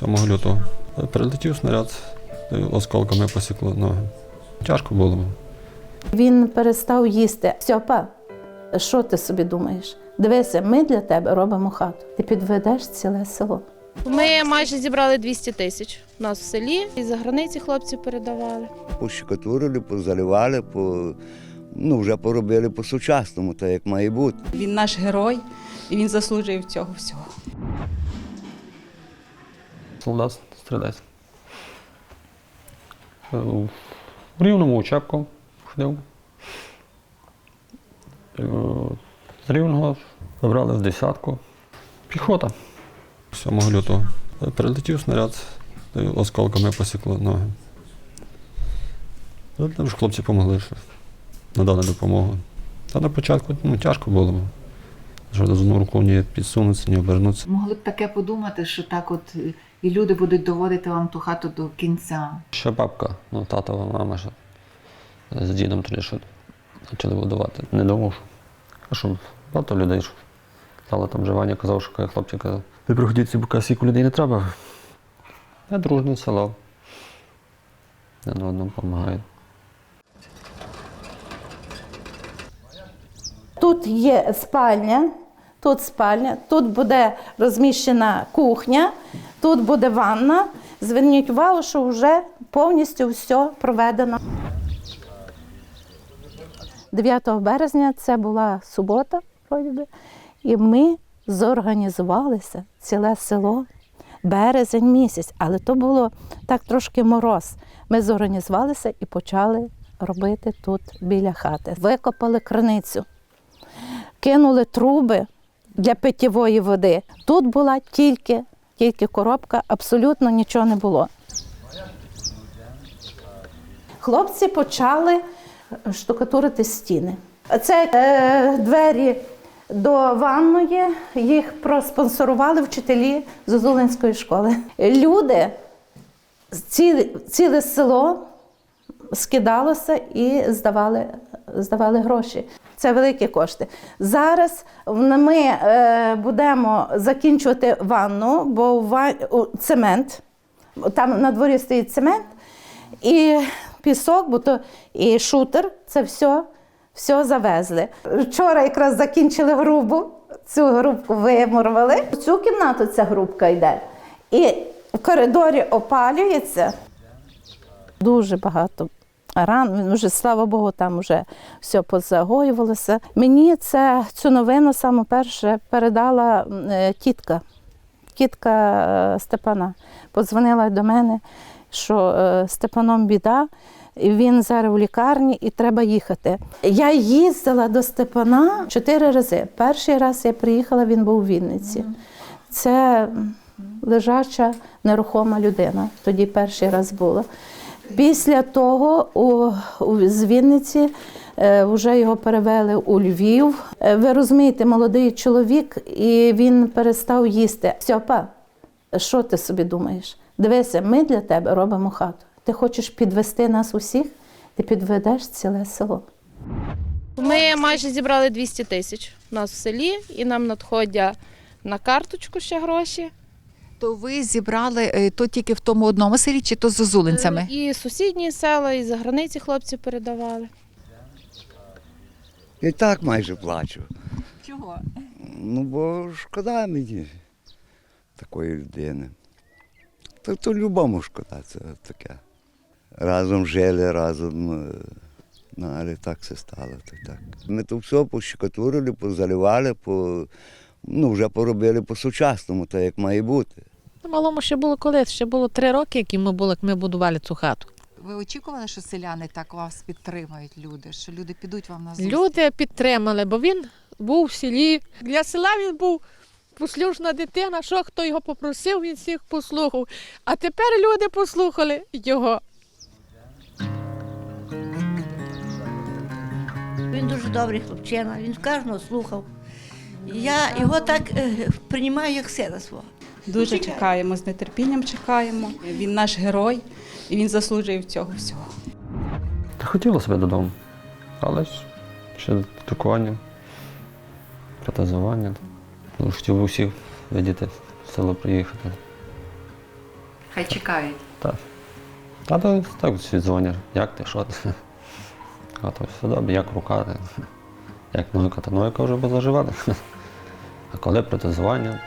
7 лютого. Прилетів снаряд, осколками посікло ноги. Тяжко було. Він перестав їсти. Стьопа, що ти собі думаєш? Дивися, ми для тебе робимо хату. Ти підведеш ціле село. Ми майже зібрали 200 тисяч у нас в селі. І за границі хлопці передавали. Пощекатурили, позаливали, по, ну, вже поробили по-сучасному, так як має бути. Він наш герой, і він заслужив цього всього. Солдат стрілець. В рівному учебку ходив. Е, З рівного забрали в десятку. Піхота. 7 лютого. Прилетів снаряд, осколками посікло ноги. Ну, Там ж хлопці допомогли, що надали допомогу. Та на початку ну, тяжко було. Що з одну руку ні підсунутися, ні обернутися. Могли б таке подумати, що так от е, і люди будуть доводити вам ту хату до кінця. Ще бабка, ну татова мама ще з дідом тоді що почали будувати. Не думав, що. А що багато людей що стало там живання, казав, що хлопці казав. Ви приходіть, бо сіку людей не треба. Я дружне село. Один одному допомагає. Тут є спальня, тут спальня, тут буде розміщена кухня, тут буде ванна. Зверніть увагу, що вже повністю все проведено. 9 березня це була субота, і ми зорганізувалися ціле село. Березень місяць, але то було так трошки мороз. Ми зорганізувалися і почали робити тут біля хати. Викопали криницю кинули труби для питьової води. Тут була тільки, тільки коробка, абсолютно нічого не було. Хлопці почали штукатурити стіни. Це е, двері до ванної, їх проспонсорували вчителі Зозулинської школи. Люди, ціле, ціле село скидалося і здавали, здавали гроші. Це великі кошти. Зараз ми е, будемо закінчувати ванну, бо у у цемент, там на дворі стоїть цемент і пісок, бо то і шутер, це все, все завезли. Вчора якраз закінчили грубу, цю грубку вимурвали. В цю кімнату ця грубка йде. І в коридорі опалюється. Дуже багато ран. Він вже, слава Богу, там вже все позагоювалося. Мені це цю новину саме перше передала е, тітка, тітка е, Степана. Подзвонила до мене, що е, Степаном біда. і Він зараз у лікарні і треба їхати. Я їздила до Степана чотири рази. Перший раз я приїхала, він був у Вінниці. Це лежача нерухома людина. Тоді перший раз була. Після того у, у, з Вінниці е, вже його перевели у Львів. Е, ви розумієте, молодий чоловік, і він перестав їсти. Стьопа, що ти собі думаєш? Дивися, ми для тебе робимо хату. Ти хочеш підвести нас усіх, ти підведеш ціле село. Ми майже зібрали 200 тисяч у нас в селі, і нам надходять на карточку ще гроші. То ви зібрали е, то тільки в тому одному селі, чи то з зозулинцями? І сусідні села, і за границі хлопці передавали. І так майже плачу. Чого? Ну, бо шкода мені такої людини. То, то любому шкода, це таке. Разом жили, разом. е, Ну, але так все стало. То так. Ми то все пощекатурили, позаливали, по, ну, вже поробили по-сучасному, так як має бути. Малому ще було колись, ще було три роки, які ми були, як ми будували цю хату. Ви очікували, що селяни так вас підтримають, люди, що люди підуть вам на зустріч? Люди підтримали, бо він був в селі. Для села він був послушна дитина. Що хто його попросив, він всіх послухав. А тепер люди послухали його. Він дуже добрий хлопчина, він кожного слухав. Я його так е, приймаю як сина свого. Дуже чекаємо, з нетерпінням чекаємо. Він наш герой, і він заслужив цього всього. Та хотілося себе додому. Але ж ще лікування, протезування. Ну, Хотів усіх видіти в село приїхати. Хай чекають. Так. Та то так всі дзвонять, як ти, що ти? А то все добре, як рука, як нойка, та нойка вже буде заживати. А коли протезування,